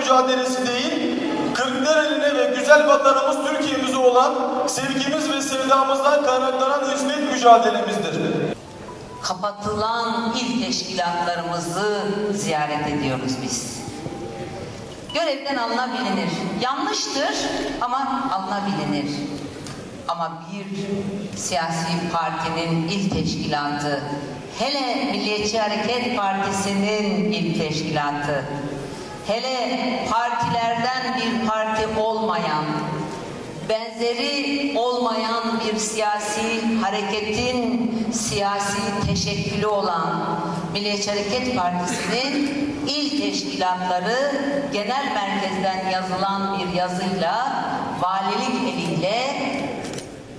mücadelesi değil, Kırklareli'ne ve güzel vatanımız Türkiye'mize olan sevgimiz ve sevdamızdan kaynaklanan hizmet mücadelemizdir. kapatılan il teşkilatlarımızı ziyaret ediyoruz biz. Görevden alınabilir. Yanlıştır ama alınabilir. Ama bir siyasi partinin il teşkilatı, hele Milliyetçi Hareket Partisi'nin il teşkilatı, hele partilerden bir parti olmayan, benzeri olmayan bir siyasi hareketin siyasi teşekkülü olan Milliyetçi Hareket Partisi'nin il teşkilatları genel merkezden yazılan bir yazıyla valilik eliyle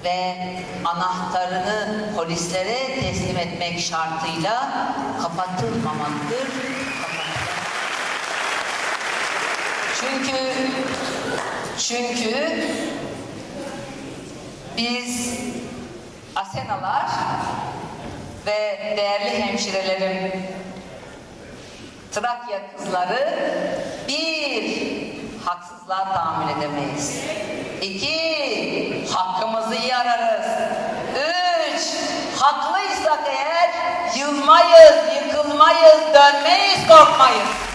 ve anahtarını polislere teslim etmek şartıyla kapatılmamalıdır. Çünkü çünkü biz Asenalar ve değerli hemşirelerim Trakya kızları bir haksızlığa tahammül edemeyiz. İki hakkımızı iyi ararız. Üç haklıysak eğer yılmayız, yıkılmayız, dönmeyiz, korkmayız.